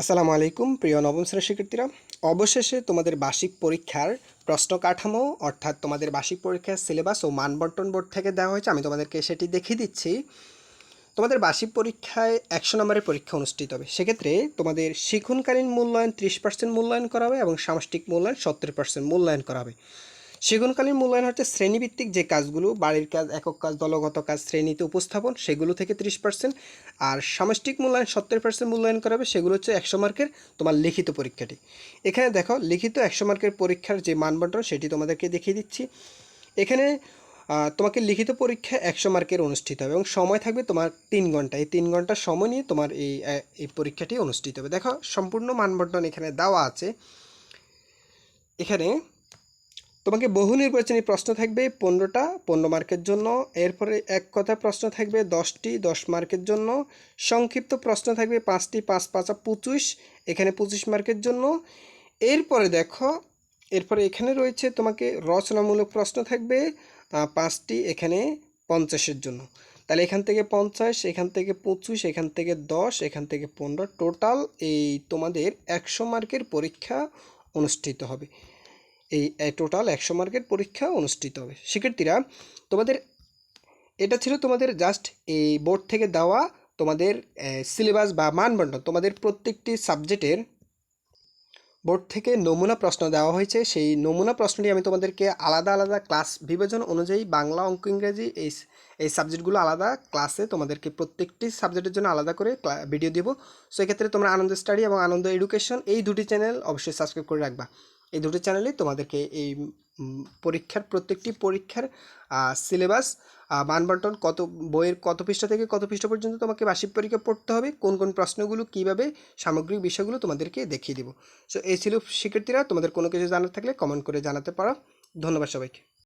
আসসালামু আলাইকুম, প্রিয় নবম শ্রেণির শিক্ষার্থীরা। অবশেষে তোমাদের বার্ষিক পরীক্ষার প্রশ্ন কাঠামো, অর্থাৎ তোমাদের বার্ষিক পরীক্ষার সিলেবাস ও মানবন্টন বোর্ড থেকে দেওয়া হয়েছে। আমি তোমাদেরকে সেটি দেখিয়ে দিচ্ছি। তোমাদের বার্ষিক পরীক্ষায় একশো নম্বরের পরীক্ষা অনুষ্ঠিত হবে। সেক্ষেত্রে তোমাদের শিক্ষণকালীন মূল্যায়ন ত্রিশ পার্সেন্ট মূল্যায়ন করা হবে এবং সামষ্টিক মূল্যায়ন সত্তর পার্সেন্ট মূল্যায়ন করা হবে। শিক্ষণকালীন মূল্যায়ন হচ্ছে শ্রেণীভিত্তিক যে কাজগুলো, বাড়ির কাজ, একক কাজ, দলগত কাজ, শ্রেণীতে উপস্থাপন, সেগুলো থেকে ত্রিশ পার্সেন্ট আর সামষ্টিক মূল্যায়ন সত্তর পার্সেন্ট মূল্যায়ন করা হবে, সেগুলো হচ্ছে একশো মার্কের তোমার লিখিত পরীক্ষাটি। এখানে দেখো, লিখিত একশো মার্কের পরীক্ষার যে মানবন্টন, সেটি তোমাদেরকে দেখিয়ে দিচ্ছি। এখানে তোমাকে লিখিত পরীক্ষা একশো মার্কের অনুষ্ঠিত হবে এবং সময় থাকবে তোমার তিন ঘণ্টা। এই তিন ঘণ্টা সময় নিয়ে তোমার এই এই পরীক্ষাটি অনুষ্ঠিত হবে। দেখো, সম্পূর্ণ মানবন্টন এখানে দেওয়া আছে। এখানে তোমাকে বহু নির্বাচনী প্রশ্ন থাকবে পনেরোটা, পনেরো মার্কের জন্য। এরপরে এক কথা প্রশ্ন থাকবে দশটি, দশ মার্কের জন্য। সংক্ষিপ্ত প্রশ্ন থাকবে পাঁচটি, পাঁচ, পাঁচা পঁচিশ, এখানে পঁচিশ মার্কের জন্য। এরপরে দেখো, এরপরে এখানে রয়েছে তোমাকে রচনামূলক প্রশ্ন থাকবে পাঁচটি, এখানে পঞ্চাশের জন্য। তাহলে এখান থেকে পঞ্চাশ, এখান থেকে পঁচিশ, এখান থেকে দশ, এখান থেকে পনেরো। টোটাল এই তোমাদের একশো মার্কের পরীক্ষা অনুষ্ঠিত হবে। এই টোটাল একশো মার্কের পরীক্ষা অনুষ্ঠিত হবে। শিক্ষার্থীরা, তোমাদের, এটা ছিল তোমাদের জাস্ট এই বোর্ড থেকে দেওয়া তোমাদের সিলেবাস বা মানবন্টন তোমাদের প্রত্যেকটি সাবজেক্টের বোর্ড থেকে নমুনা প্রশ্ন দেওয়া হয়েছে। সেই নমুনা প্রশ্নটি আমি তোমাদেরকে আলাদা আলাদা ক্লাস বিভাজন অনুযায়ী বাংলা, অঙ্ক, ইংরেজি এই এই সাবজেক্টগুলো আলাদা ক্লাসে তোমাদেরকে প্রত্যেকটি সাবজেক্টের জন্য আলাদা করে ভিডিও দেবো। সো এক্ষেত্রে তোমরা আনন্দ স্টাডি এবং আনন্দ এডুকেশন এই দুটি চ্যানেল অবশ্যই সাবস্ক্রাইব করে রাখবা। এই দুটো চ্যানেলে তোমাদেরকে এই পরীক্ষার প্রত্যেকটি পরীক্ষার সিলেবাস মানবন্টন কত বইয়ের কত পৃষ্ঠা থেকে কত পৃষ্ঠা পর্যন্ত তোমাকে বার্ষিক পরীক্ষা পড়তে হবে, কোন কোন প্রশ্নগুলো কীভাবে সামগ্রিক বিষয়গুলো তোমাদেরকে দেখিয়ে দেবো। সো এই ছিল শিক্ষার্থীরা, তোমাদের কোনো কিছু জানার থাকলে কমেন্ট করে জানাতে পারো। ধন্যবাদ সবাইকে।